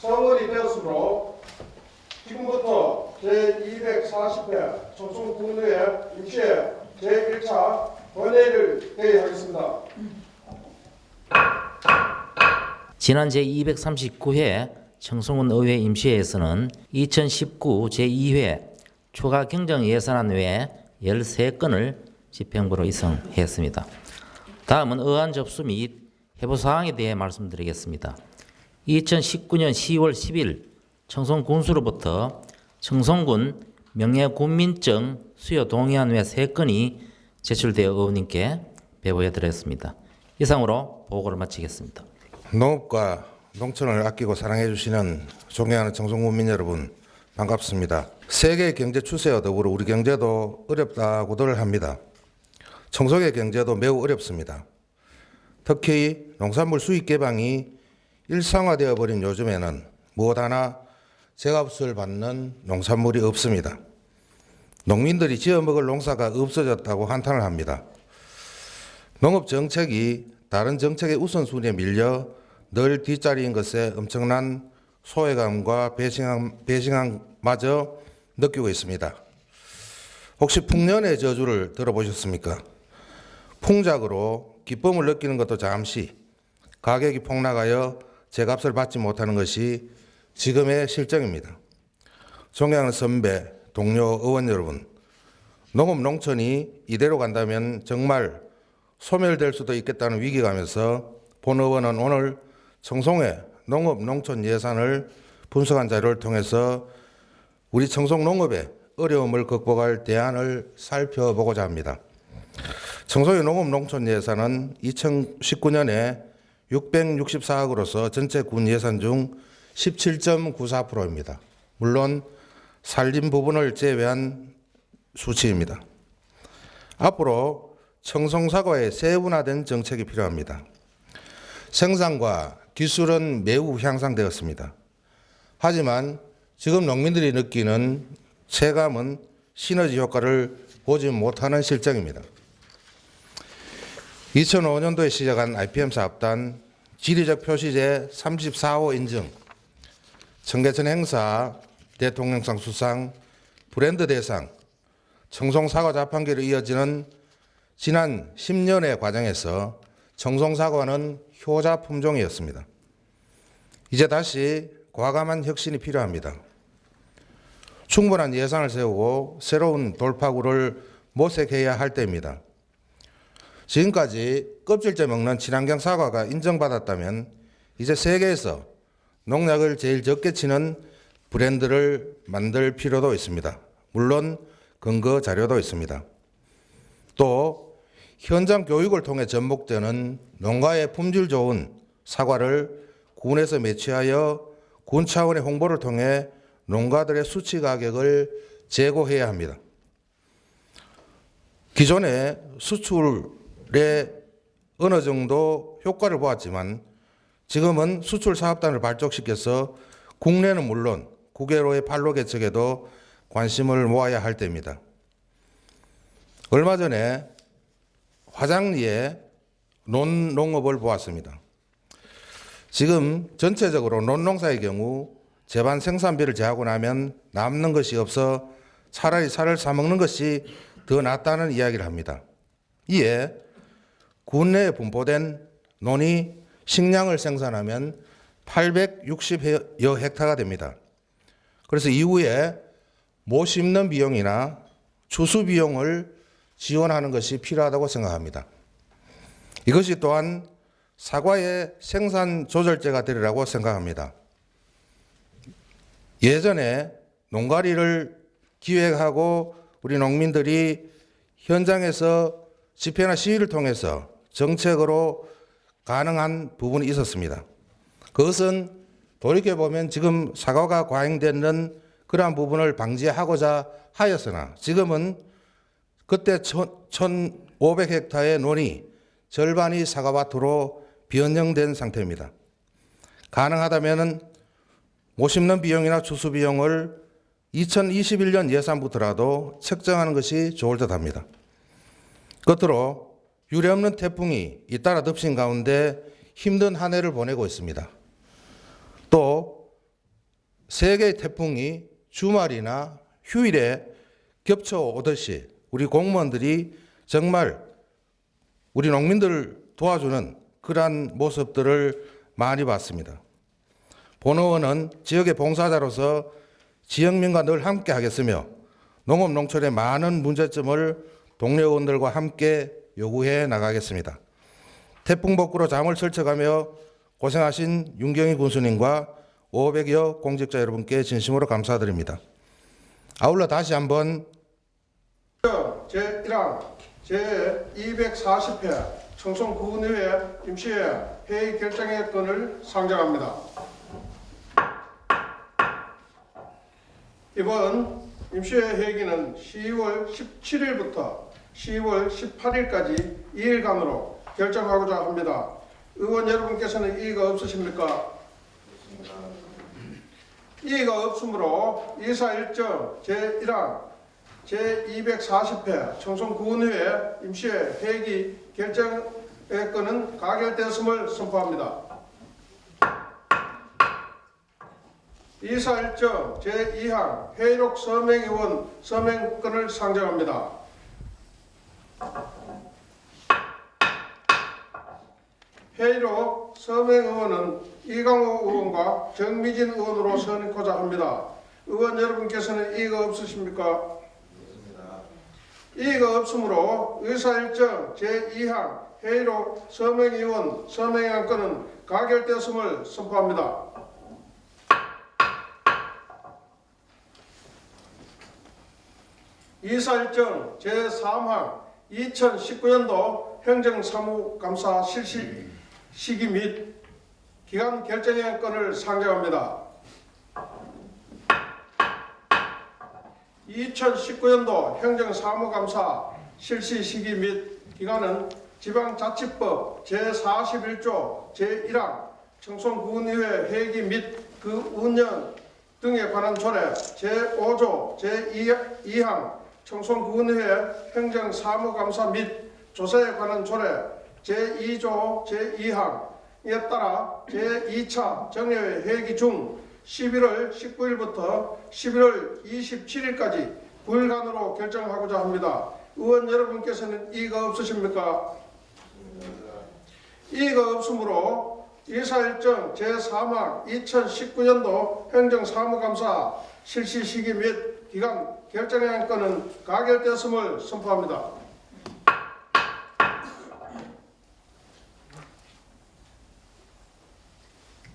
성원이 되었으므로 지금부터 제240회 청송군의회 임시회 제1차 본회의를 개의하겠습니다. 지난 제239회 청송은 의회 임시회에서는 2019 제2회 초과 경정 예산안 외에 13건을 집행부로 이송했습니다. 다음은 의안 접수 및 해부 사항에 대해 말씀드리겠습니다. 2019년 10월 10일 청송군수로부터 청송군 명예군민증 수여 동의안 외 3건이 제출되어 의원님께 배부해 드렸습니다. 이상으로 보고를 마치겠습니다. 농업과 농촌을 아끼고 사랑해 주시는 존경하는 청송군민 여러분 반갑습니다. 세계 경제 추세와 더불어 우리 경제도 어렵다고들 합니다. 청송의 경제도 매우 어렵습니다. 특히 농산물 수입 개방이 일상화되어 버린 요즘에는 무엇 하나 제값을 받는 농산물이 없습니다. 농민들이 지어 먹을 농사가 없어졌다고 한탄을 합니다. 농업 정책이 다른 정책의 우선순위에 밀려 늘 뒷자리인 것에 엄청난 소외감과 배신감, 배신감마저 느끼고 있습니다. 혹시 풍년의 저주를 들어보셨습니까? 풍작으로 기쁨을 느끼는 것도 잠시, 가격이 폭락하여 제 값을 받지 못하는 것이 지금의 실정입니다. 존경하는 선배, 동료 의원 여러분, 농업 농촌이 이대로 간다면 정말 소멸될 수도 있겠다는 위기감에서 본 의원은 오늘 청송의 농업 농촌 예산을 분석한 자료를 통해서 우리 청송 농업의 어려움을 극복할 대안을 살펴보고자 합니다. 청송의 농업 농촌 예산은 2019년에 664억으로서 전체 군 예산 중 17.94%입니다. 물론 살림 부분을 제외한 수치입니다. 앞으로 청송사과의 세분화된 정책이 필요합니다. 생산과 기술은 매우 향상되었습니다. 하지만 지금 농민들이 느끼는 체감은 시너지 효과를 보지 못하는 실정입니다. 2005년도에 시작한 IPM 사업단 지리적 표시제 34호 인증, 청계천 행사, 대통령상 수상, 브랜드 대상, 청송사과 자판기로 이어지는 지난 10년의 과정에서 청송사과는 효자 품종이었습니다. 이제 다시 과감한 혁신이 필요합니다. 충분한 예산을 세우고 새로운 돌파구를 모색해야 할 때입니다. 지금까지 껍질째 먹는 친환경 사과가 인정받았다면 이제 세계에서 농약을 제일 적게 치는 브랜드를 만들 필요도 있습니다. 물론 근거 자료도 있습니다. 또 현장 교육을 통해 접목되는 농가의 품질 좋은 사과를 군에서 매치하여 군 차원의 홍보를 통해 농가들의 수치 가격을 제고해야 합니다. 기존에 수출 에 어느 정도 효과를 보았지만 지금은 수출 사업단을 발족시켜서 국내는 물론 국외로의 판로 개척에도 관심을 모아야 할 때입니다. 얼마 전에 화장리에 논농업을 보았습니다. 지금 전체적으로 논농사의 경우 재반 생산비를 제하고 나면 남는 것이 없어 차라리 살을 사 먹는 것이 더 낫다는 이야기를 합니다. 이에 국내에 분포된 논이 식량을 생산하면 860여 헥타가 됩니다. 그래서 이후에 못 심는 비용이나 추수 비용을 지원하는 것이 필요하다고 생각합니다. 이것이 또한 사과의 생산 조절제가 되리라고 생각합니다. 예전에 농가리를 기획하고 우리 농민들이 현장에서 집회나 시위를 통해서 정책으로 가능한 부분이 있었습니다. 그것은 돌이켜보면 지금 사과가 과잉되는 그러한 부분을 방지하고자 하였으나 지금은 그때 1,500헥타의 논이 절반이 사과밭으로 변형된 상태입니다. 가능하다면 못 심는 비용이나 추수 비용을 2021년 예산부터라도 책정하는 것이 좋을 듯 합니다. 끝으로 유례없는 태풍이 잇따라 덮친 가운데 힘든 한 해를 보내고 있습니다. 또 세 개의 태풍이 주말이나 휴일에 겹쳐 오듯이 우리 공무원들이 정말 우리 농민들을 도와주는 그러한 모습들을 많이 봤습니다. 본의원은 지역의 봉사자로서 지역민과 늘 함께 하겠으며 농업 농촌의 많은 문제점을 동료 의원들과 함께 요구해 나가겠습니다. 태풍 복구로 잠을 설쳐가며 고생하신 윤경희 군수님과 500여 공직자 여러분께 진심으로 감사드립니다. 아울러 다시 한번 제1항 제240회 청송 구의회 임시회 회의 결정의 건을 상정합니다. 이번 임시회 회기는 10월 17일부터 10월 18일까지 2일간으로 결정하고자 합니다. 의원 여러분께서는 이의가 없으십니까? 이의가 없으므로 이사 일정 제1항 제240회 청송구의회 임시회 회기 결정의 건은 가결되었음을 선포합니다. 이사 일정 제2항 회의록 서명의원 서명권을 상정합니다. 회의록 서명 의원은 이강호 의원과 정미진 의원으로 선임코자 합니다. 의원 여러분께서는 이의가 없으십니까? 이의가 없으므로 의사일정 제2항 회의로 서명의원 서명한 건은 가결되었음을 선포합니다. 이사일정 제3항 2019년도 행정사무감사 실시 시기 및 기간 결정의 건을 상정합니다. 2019년도 행정사무감사 실시 시기 및 기간은 지방자치법 제41조 제1항 청송구의회 회기 및 그 운영 등에 관한 조례 제5조 제2항 청송구의회 행정 사무감사 및 조사에 관한 조례 제2조 제2항에 따라 제2차 정례회 회기 중 11월 19일부터 11월 27일까지 9일간으로 결정하고자 합니다. 의원 여러분께서는 이의가 없으십니까? 이의가 없으므로 이사일정 제3항 2019년도 행정사무감사 실시 시기 및 기간 결정의 건은 가결되었음을 선포합니다.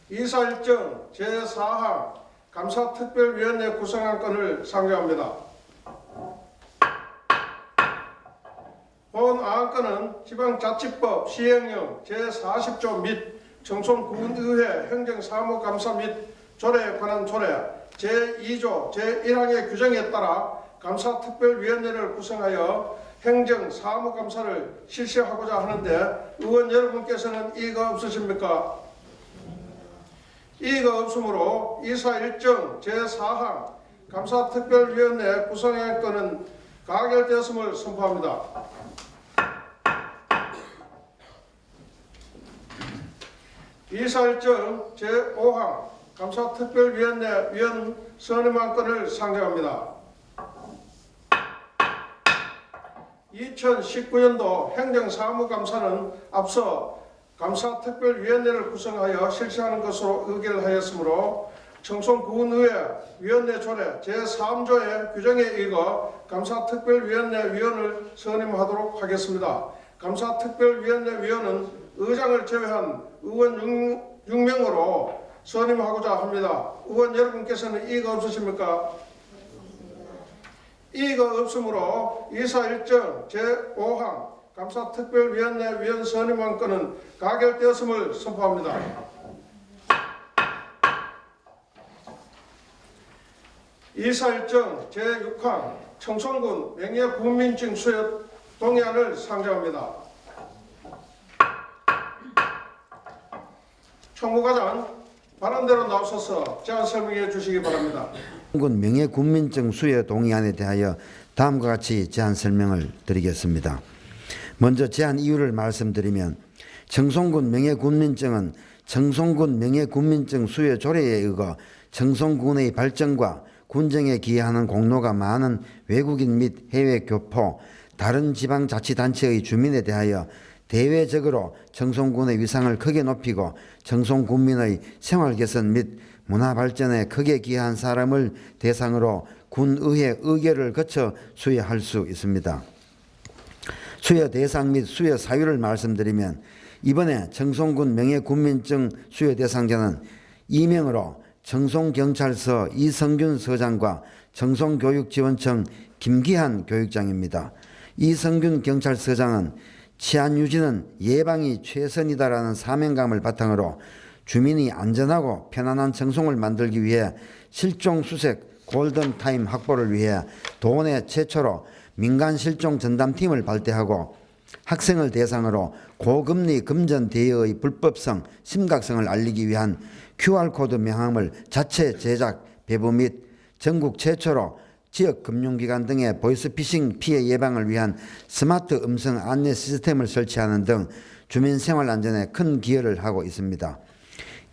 이사일정 제4항 감사특별위원회 구성한 건을 상정합니다. 본 안건은 지방자치법 시행령 제40조 및 청송군의회 행정사무감사 및 조례에 관한 조례 제2조 제1항의 규정에 따라 감사특별위원회를 구성하여 행정사무감사를 실시하고자 하는데 의원 여러분께서는 이의가 없으십니까? 이의가 없으므로 이사 일정 제4항 감사특별위원회 구성의 건은 가결되었음을 선포합니다. 이사 일정 제5항 감사특별위원회 위원 선임한 건을 상정합니다. 2019년도 행정사무감사는 앞서 감사특별위원회를 구성하여 실시하는 것으로 의결을 하였으므로 청송구의회 위원회 조례 제3조의 규정에 의거 감사특별위원회 위원을 선임하도록 하겠습니다. 감사특별위원회 위원은 의장을 제외한 의원 6명으로 선임하고자 합니다. 의원 여러분께서는 이의가 없으십니까? 이의가 없으므로 이사 일정 제5항 감사특별위원회 위원 선임안 건은 가결되었음을 선포합니다. 이사 일정 제6항 청송군 명예국민증 수여 동의안을 상정합니다. 총무과장 발언대로 나오셔서 제안 설명해 주시기 바랍니다. 군 명예 군민증 수여 동의안에 대하여 다음과 같이 제안 설명을 드리겠습니다. 먼저 제안 이유를 말씀드리면 청송군 명예 군민증은 청송군 명예군민증 수여 조례에 의거 청송군의 발전과 군정에 기여하는 공로가 많은 외국인 및 해외 교포, 다른 지방자치단체의 주민에 대하여 대외적으로 청송군의 위상을 크게 높이고 청송군민의 생활 개선 및 문화 발전에 크게 기여한 사람을 대상으로 군의회 의결을 거쳐 수여할 수 있습니다. 수여 대상 및 수여 사유를 말씀드리면 이번에 청송군 명예군민증 수여 대상자는 이명으로 청송경찰서 이성균 서장과 청송교육지원청 김기한 교육장입니다. 이성균 경찰서장은 치안 유지는 예방이 최선이다라는 사명감을 바탕으로 주민이 안전하고 편안한 청송을 만들기 위해 실종 수색 골든 타임 확보를 위해 도내 최초로 민간 실종 전담팀을 발대하고 학생을 대상으로 고금리 금전 대여의 불법성, 심각성을 알리기 위한 QR코드 명함을 자체 제작, 배부 및 전국 최초로 지역 금융기관 등의 보이스피싱 피해 예방을 위한 스마트 음성 안내 시스템을 설치하는 등 주민 생활 안전에 큰 기여를 하고 있습니다.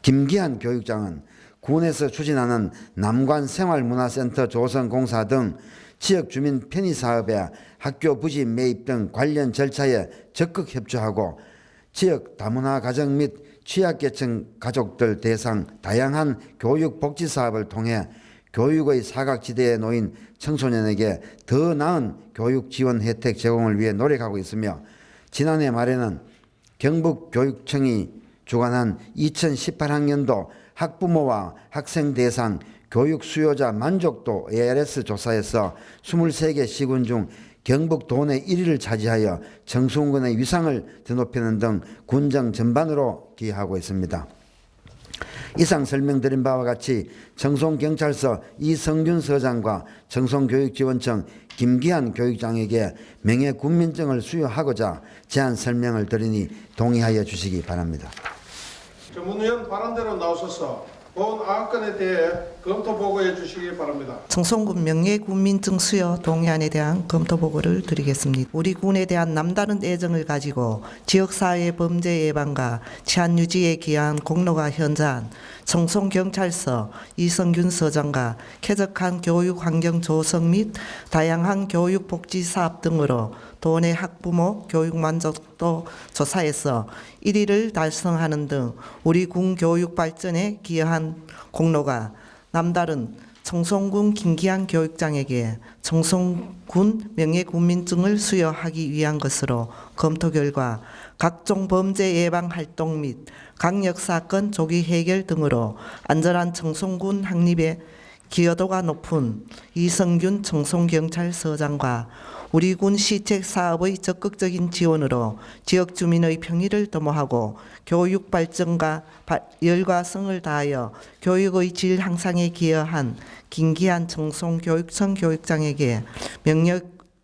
김기한 교육장은 군에서 추진하는 남관 생활문화센터 조성 공사 등 지역 주민 편의 사업에 학교 부지 매입 등 관련 절차에 적극 협조하고 지역 다문화 가정 및 취약계층 가족들 대상 다양한 교육 복지 사업을 통해 교육의 사각지대에 놓인 청소년에게 더 나은 교육 지원 혜택 제공을 위해 노력하고 있으며 지난해 말에는 경북교육청이 주관한 2018학년도 학부모와 학생 대상 교육 수요자 만족도 ARS 조사에서 23개 시군 중 경북 도내 1위를 차지하여 청송군의 위상을 드높이는 등 군정 전반으로 기여하고 있습니다. 이상 설명드린 바와 같이 청송경찰서 이성균 서장과 청송교육지원청 김기한 교육장에게 명예군민증을 수여하고자 제안 설명을 드리니 동의하여 주시기 바랍니다. 전문위원 발언대로 나오셔서 본 안건에 대해 검토 보고해 주시기 바랍니다. 청송군 명예군민 증 수여 동의안에 대한 검토 보고를 드리겠습니다. 우리 군에 대한 남다른 애정을 가지고 지역사회 범죄 예방과 치안 유지에 기여한 공로가 현저한 청송경찰서 이성균 서장과 쾌적한 교육 환경 조성 및 다양한 교육 복지 사업 등으로 도내 학부모 교육 만족도 조사에서 1위를 달성하는 등 우리 군 교육 발전에 기여한 공로가 남다른 청송군 김기한 교육장에게 청송군 명예군민증을 수여하기 위한 것으로 검토 결과 각종 범죄 예방 활동 및 강력 사건 조기 해결 등으로 안전한 청송군 확립에 기여도가 높은 이성균 청송경찰서장과 우리 군 시책 사업의 적극적인 지원으로 지역 주민의 평의를 도모하고 교육 발전과 바- 열과성을 다하여 교육의 질 향상에 기여한 김기한 청송교육청 교육장에게 명령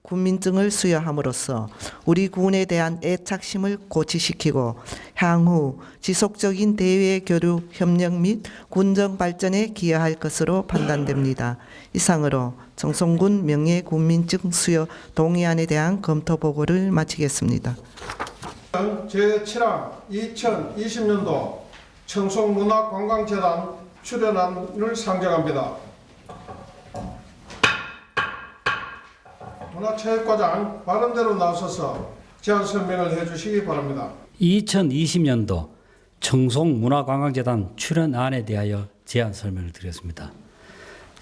군민증을 수여함으로써 우리 군에 대한 애착심을 고취시키고 향후 지속적인 대외 교류 협력 및 군정 발전에 기여할 것으로 판단됩니다. 이상으로 정송군 명예 군민증 수여 동의안에 대한 검토 보고를 마치겠습니다. 제7항 2020년도 청송문화관광재단 출연안을 상정합니다. 문화체육과장 발언대로 나서서 제안 설명을 해주시기 바랍니다. 2020년도 청송문화관광재단 출연안에 대하여 제안 설명을 드렸습니다.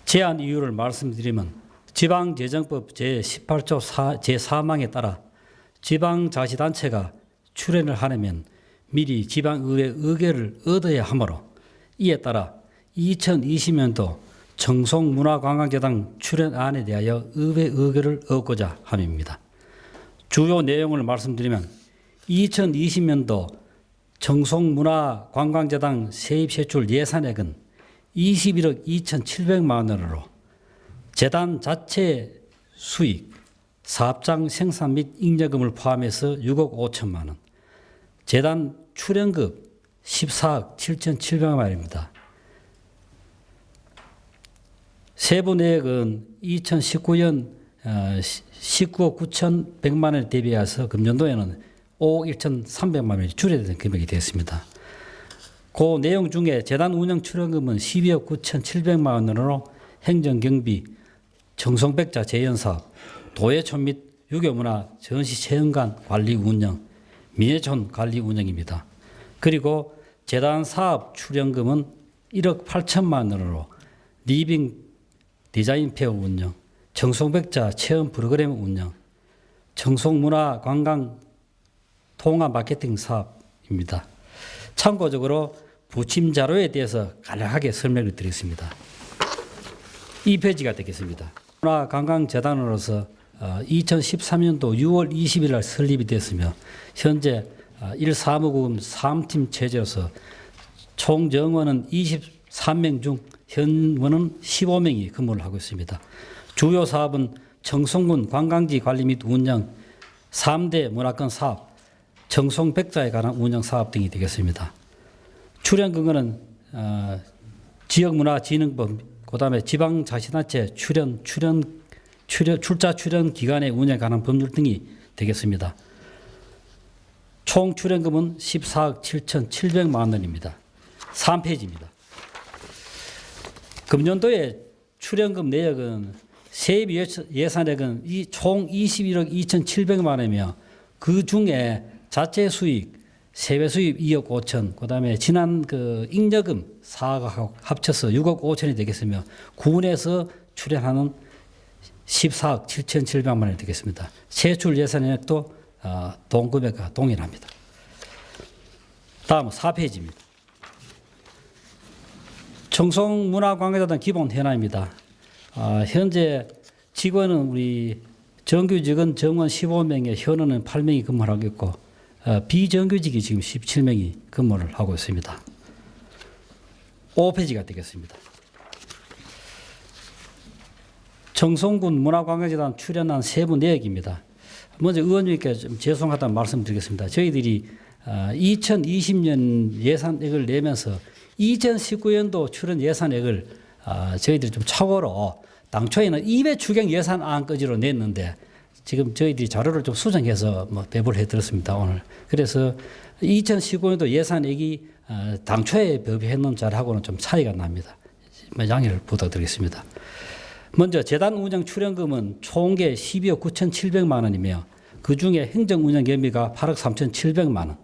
제안 이유를 말씀드리면 지방재정법 제18조 4, 제4망에 따라 지방자치단체가 출연을 하려면 미리 지방의회 의결을 얻어야 하므로 이에 따라 2020년도 청송문화관광재단 출연안에 대하여 의회 의결을 얻고자 함입니다. 주요 내용을 말씀드리면 2020년도 청송문화관광재단 세입세출 예산액은 21억 2,700만 원으로 재단 자체 수익, 사업장 생산 및 잉여금을 포함해서 6억 5천만 원, 재단 출연급 14억 7,700만 원입니다. 세부 내역은 2019년 19억 9,100만 원에 대비해서 금년도에는 5억 1,300만 원이 줄여된 금액이 되었습니다. 그 내용 중에 재단 운영 출연금은 12억 9,700만 원으로 행정 경비, 정성백자 재연사업, 도예촌 및 유교문화 전시 체험관 관리 운영, 민예촌 관리 운영입니다. 그리고 재단 사업 출연금은 1억 8천만 원으로 리빙 디자인 페어 운영, 정성백자 체험 프로그램 운영, 정성문화 관광 통합 마케팅 사업입니다. 참고적으로 부침 자료에 대해서 간략하게 설명을 드리겠습니다. 이 페이지가 되겠습니다. 문화 관광 재단으로서 2013년도 6월 20일 날 설립이 됐으며 현재 1사무금 3팀 체제로서 총 정원은 23명 중 현원은 15명이 근무를 하고 있습니다. 주요 사업은 정성군 관광지 관리 및 운영, 3대 문화권 사업, 정성백자에 관한 운영 사업 등이 되겠습니다. 출연금은 어, 지역문화진흥법, 그 다음에 지방자치단체 출연 출연 출연 출자 출연 기관의 운영에 관한 법률 등이 되겠습니다. 총 출연금은 14억 7,700만 원입니다. 3페이지입니다. 금년도에 출연금 내역은 세입 예산액은 이 총 21억 2,700만 원이며 그 중에 자체 수익, 세배 수입 2억 5천, 그 다음에 지난 그 잉여금 4억 합쳐서 6억 5천이 되겠으며 군에서 출연하는 14억 7,700만 원이 되겠습니다. 세출 예산액도 어, 동금액과 동일합니다. 다음 4페이지입니다. 청송문화관계자단 기본 현황입니다. 아, 현재 직원은 우리 정규직은 정원 15명에 현원은 8명이 근무를 하고 있고 어, 비정규직이 지금 17명이 근무를 하고 있습니다. 5페이지가 되겠습니다. 정성군 문화관광재단 출연한 세부 내역입니다. 먼저 의원님께 좀 죄송하다는 말씀드리겠습니다. 저희들이 2020년 예산액을 내면서 2019년도 출연 예산액을 아, 저희들이 좀超过로 당초에는 2배 추경 예산안까지로 냈는데 지금 저희들이 자료를 좀 수정해서 뭐 배부를 해드렸습니다 오늘. 그래서 2019년도 예산액이 어, 당초에 법의했는 자료하고는 좀 차이가 납니다. 뭐 양해를 부탁드리겠습니다. 먼저 재단 운영 출연금은 총계 12억 9,700만 원이며 그 중에 행정 운영 경비가 8억 3,700만 원,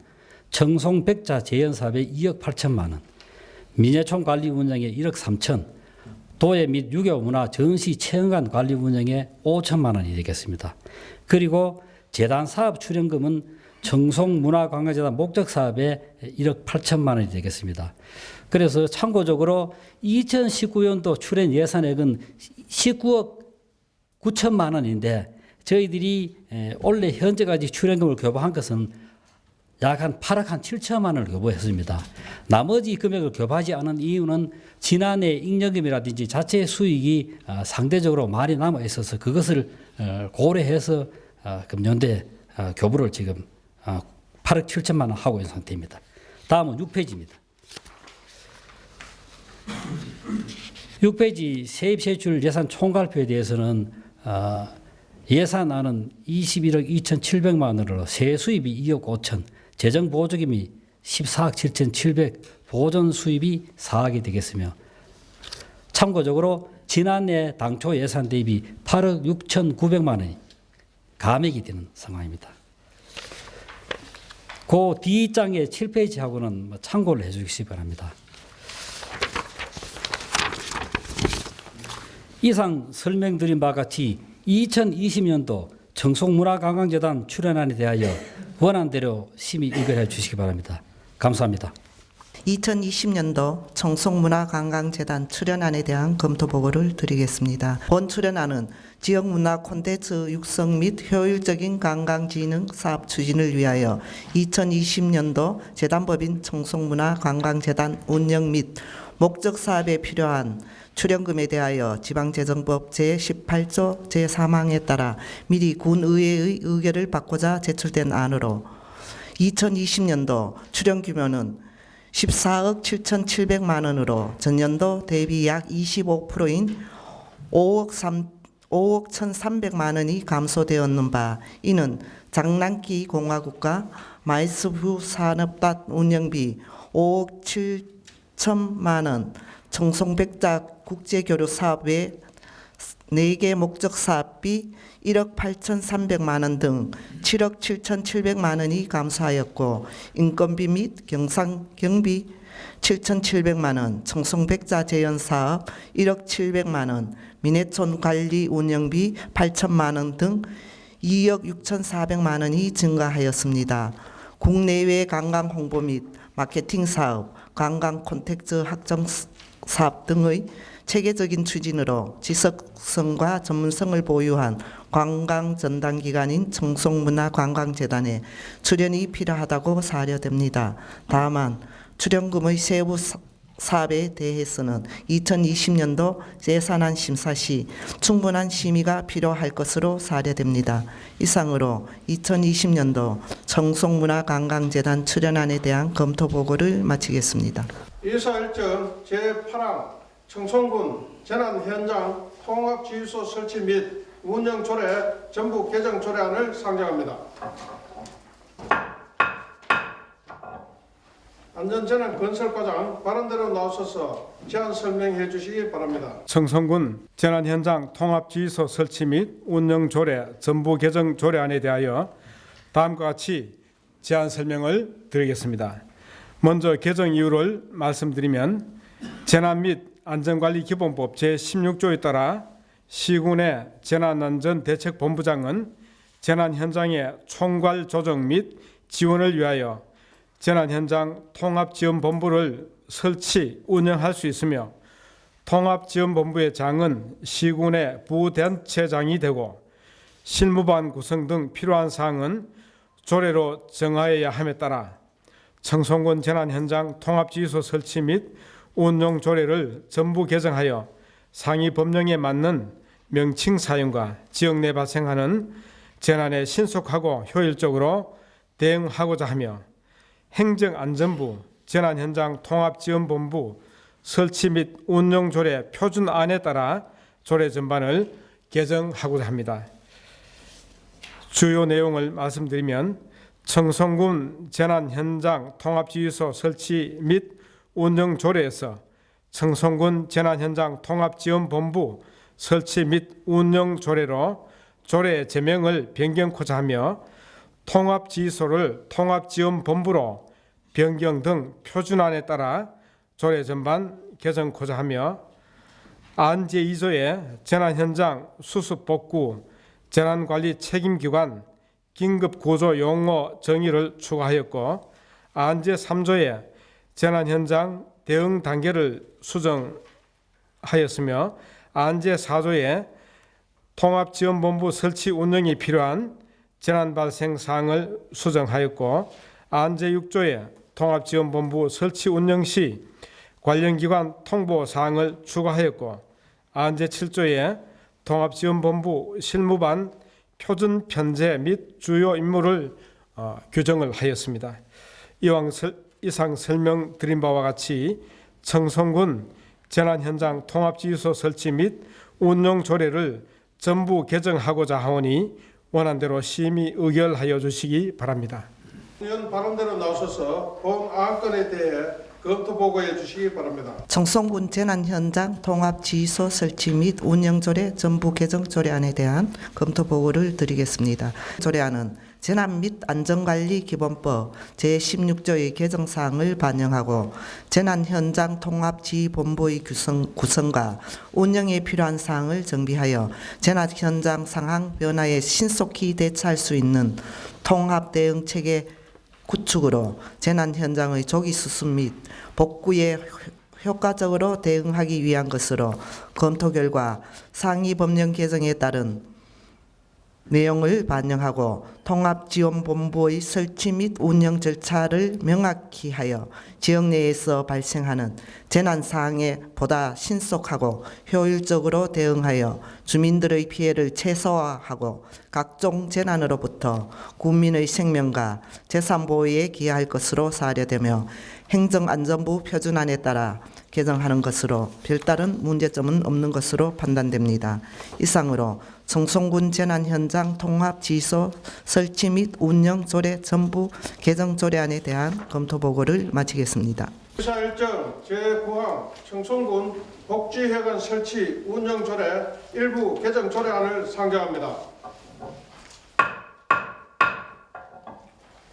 정송 백자 재연 사업에 2억 8천만 원, 민예촌 관리 운영에 1억 3천, 도예 및 유교 문화 전시 체험관 관리 운영에 5천만 원이 되겠습니다. 그리고 재단 사업 출연금은 정송 문화관광재단 목적 사업에 1억 8천만 원이 되겠습니다. 그래서 참고적으로 2019년도 출연 예산액은 19억 9천만 원인데 저희들이 에, 올해 현재까지 출연금을 교부한 것은 약 한 8억 한 7천만 원을 교부했습니다. 나머지 금액을 교부하지 않은 이유는 지난해 잉여금이라든지 자체 수익이 아, 상대적으로 많이 남아 있어서 그것을 어, 고려해서 아, 금년대 아, 교부를 지금 8억 7천만 원 하고 있는 상태입니다. 다음은 6페이지입니다. 6페이지 세입세출 예산 총괄표에 대해서는 예산안은 21억 2,700만 원으로 세수입이 2억 5천, 재정 보조금이 14억 7,700, 보존 수입이 4억이 되겠으며 참고적으로 지난해 당초 예산 대비 8억 6,900만 원이 감액이 되는 상황입니다. 그 D장의 7페이지하고는 뭐 참고를 해 주시기 바랍니다. 이상 설명드린 바와 같이 2020년도 청송문화관광재단 출연안에 대하여 원안대로 심의 의결해 주시기 바랍니다. 감사합니다. 2020년도 청송문화관광재단 출연안에 대한 검토 보고를 드리겠습니다. 본 출연안은 지역문화 콘텐츠 육성 및 효율적인 관광진흥 사업 추진을 위하여 2020년도 재단법인 청송문화관광재단 운영 및 목적 사업에 필요한 출연금에 대하여 지방재정법 제18조 제3항에 따라 미리 군의회의 의결을 받고자 제출된 안으로 2020년도 출연 규모는 14억 7,700만 원으로 전년도 대비 약 25%인 5억 3 5억 1,300만 원이 감소되었는 바 이는 장난기 공화국과 마이스부 산업단 운영비 5억 7천만 원 청송백자 국제교류 사업에 4개 목적 사업비 1억 8,300만 원 등 7억 7,700만 원이 감소하였고 인건비 및 경상 경비 7,700만 원, 청송백자 재현 사업 1억 700만 원, 민해촌 관리 운영비 8천만 원 등 2억 6,400만 원이 증가하였습니다. 국내외 관광 홍보 및 마케팅 사업, 관광 콘텐츠 확정 사업 등의 체계적인 추진으로 지속성과 전문성을 보유한 관광 전담 기관인 청송문화관광재단에 출연이 필요하다고 사료됩니다. 다만 출연금의 세부 사- 사업에 대해서는 2020년도 예산안 심사 시 충분한 심의가 필요할 것으로 사료됩니다. 이상으로 2020년도 청송문화관광재단 출연안에 대한 검토 보고를 마치겠습니다. 이사 일정 제8항 청송군 재난 현장 통합지휘소 설치 및 운영 조례 전부 개정 조례안을 상정합니다. 안전재난 건설과장 발언대로 나오셔서 제안 설명해 주시기 바랍니다. 청송군 재난 현장 통합지휘소 설치 및 운영 조례 전부 개정 조례안에 대하여 다음과 같이 제안 설명을 드리겠습니다. 먼저 개정 이유를 말씀드리면 재난 및 안전관리 기본법 제16조에 따라 시군의 재난안전대책본부장은 재난 현장의 총괄 조정 및 지원을 위하여 재난 현장 통합지원본부를 설치 운영할 수 있으며 통합지원본부의 장은 시군의 부단체장이 되고 실무반 구성 등 필요한 사항은 조례로 정하여야 함에 따라 청송군 재난 현장 통합지휘소 설치 및 운용 조례를 전부 개정하여 상위 법령에 맞는 명칭 사용과 지역 내 발생하는 재난에 신속하고 효율적으로 대응하고자 하며 행정안전부 재난 현장 통합지원본부 설치 및 운영 조례 표준안에 따라 조례 전반을 개정하고자 합니다. 주요 내용을 말씀드리면 청송군 재난 현장 통합지휘소 설치 및 운영 조례에서 청송군 재난 현장 통합지원본부 설치 및 운영 조례로 조례 제명을 변경코자 하며 통합지휘소를 통합지원본부로 변경 등 표준안에 따라 조례 전반 개정코자 하며 안 제2조의 재난현장 수습복구 재난관리 책임기관 긴급구조 용어 정의를 추가하였고 안 제 3조의 재난 현장 대응 단계를 수정하였으며 안 제 4조의 통합지원본부 설치 운영이 필요한 재난 발생 사항을 수정하였고 안 제 6조의 통합지원본부 설치 운영 시 관련 기관 통보 사항을 추가하였고 안 제 7조의 통합지원본부 실무반 표준 편제 및 주요 임무를 어, 규정을 하였습니다. 이왕 설, 이상 설명드린 바와 같이 청송군 재난 현장 통합지휘소 설치 및 운영 조례를 전부 개정하고자 하오니 원안대로 심의 의결하여 주시기 바랍니다. 의원 발언대로 나오셔서 본 안건에 대해 검토 보고해 주시기 바랍니다. 청송군 재난 현장 통합 지휘소 설치 및 운영 조례 전부 개정 조례안에 대한 검토 보고를 드리겠습니다. 조례안은 재난 및 안전관리 기본법 제16조의 개정 사항을 반영하고 재난 현장 통합 지휘 본부의 구성, 구성과 운영에 필요한 사항을 정비하여 재난 현장 상황 변화에 신속히 대처할 수 있는 통합 대응 체계 구축으로 재난 현장의 조기 수습 및 복구에 효과적으로 대응하기 위한 것으로 검토 결과 상위 법령 개정에 따른 내용을 반영하고 통합지원본부의 설치 및 운영 절차를 명확히 하여 지역 내에서 발생하는 재난 사항에 보다 신속하고 효율적으로 대응하여 주민들의 피해를 최소화하고 각종 재난으로부터 국민의 생명과 재산 보호에 기여할 것으로 사료되며 행정안전부 표준안에 따라 개정하는 것으로 별다른 문제점은 없는 것으로 판단됩니다. 이상으로 청송군 재난 현장 통합 지소 설치 및 운영 조례 전부 개정 조례안에 대한 검토 보고를 마치겠습니다. 의사 일정 제9항 청송군 복지회관 설치 운영 조례 일부 개정 조례안을 상정합니다.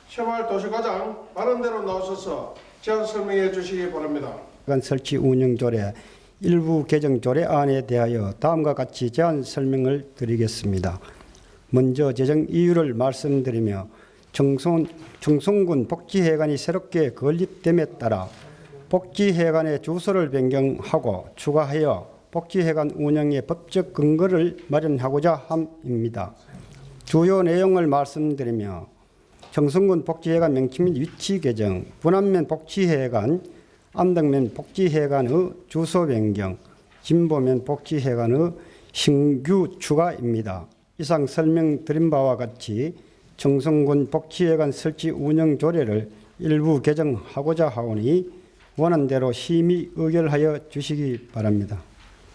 새마을 도시과장 발언대로 나오셔서 제안 설명해 주시기 바랍니다. 관 설치 운영 조례 일부 개정 조례안에 대하여 다음과 같이 제안 설명을 드리겠습니다. 먼저 제정 이유를 말씀드리며 청송, 청송군 복지회관이 새롭게 건립됨에 따라 복지회관의 주소를 변경하고 추가하여 복지회관 운영의 법적 근거를 마련하고자 함입니다. 주요 내용을 말씀드리며 청송군 복지회관 명칭 및 위치 개정, 분안면 복지회관, 안덕면 복지회관의 주소 변경, 진보면 복지회관의 신규 추가입니다. 이상 설명드린 바와 같이 청송군 복지회관 설치 운영 조례를 일부 개정하고자 하오니 원안대로 심의 의결하여 주시기 바랍니다.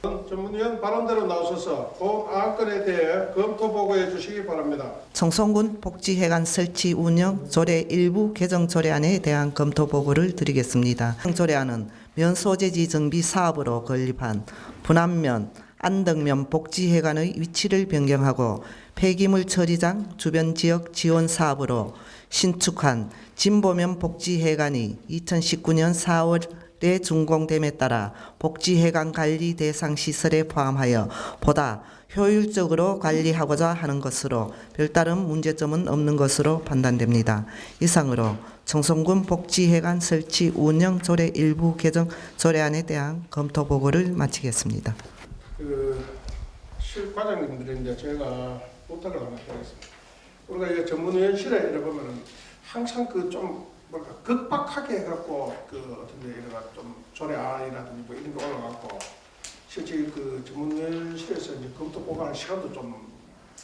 전문위원 발언대로 나오셔서 본 안건에 대해 검토 보고해 주시기 바랍니다. 청송군 복지회관 설치 운영 조례 일부 개정 조례안에 대한 검토 보고를 드리겠습니다. 조례안은 면 소재지 정비 사업으로 건립한 분안면, 안덕면 복지회관의 위치를 변경하고 폐기물 처리장 주변 지역 지원 사업으로 신축한 진보면 복지회관이 2019년 4월 에 준공됨에 따라 복지회관 관리 대상 시설에 포함하여 보다 효율적으로 관리하고자 하는 것으로 별다른 문제점은 없는 것으로 판단됩니다. 이상으로 청송군 복지회관 설치 운영 조례 일부 개정 조례안에 대한 검토 보고를 마치겠습니다. 그 실과장님들인데 제가 부탁을 하나 드리겠습니다. 우리가 이 전문위원실에 이래 보면은 항상 그 좀 뭐랄까 극박하게 해갖고 그 어떤 데 이래가 좀 조례안이라든지 뭐 이런 게 올라갔고 실제 그 전문위원실에서 이제 검토 보고하는 시간도 좀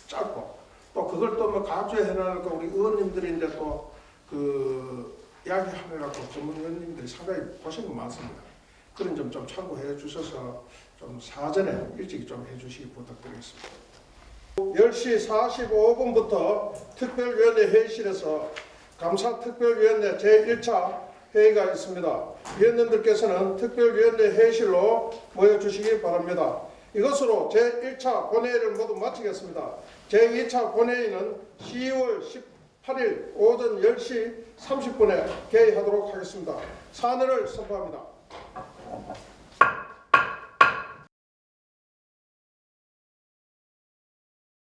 짧고 또 그걸 또 뭐 가주해 해놓으니까 우리 의원님들인데 또그 이야기하며 갖고 전문위원님들이 상당히 고생이 많습니다. 그런 점 좀 참고해 주셔서 좀 사전에 일찍 좀 해주시기 부탁드리겠습니다. 10시 45분부터 특별위원회 회의실에서 감사특별위원회 제1차 회의가 있습니다. 위원님들께서는 특별위원회 회의실로 모여주시기 바랍니다. 이것으로 제1차 본회의를 모두 마치겠습니다. 제2차 본회의는 10월 18일 오전 10시 30분에 개의하도록 하겠습니다. 사내를 선포합니다.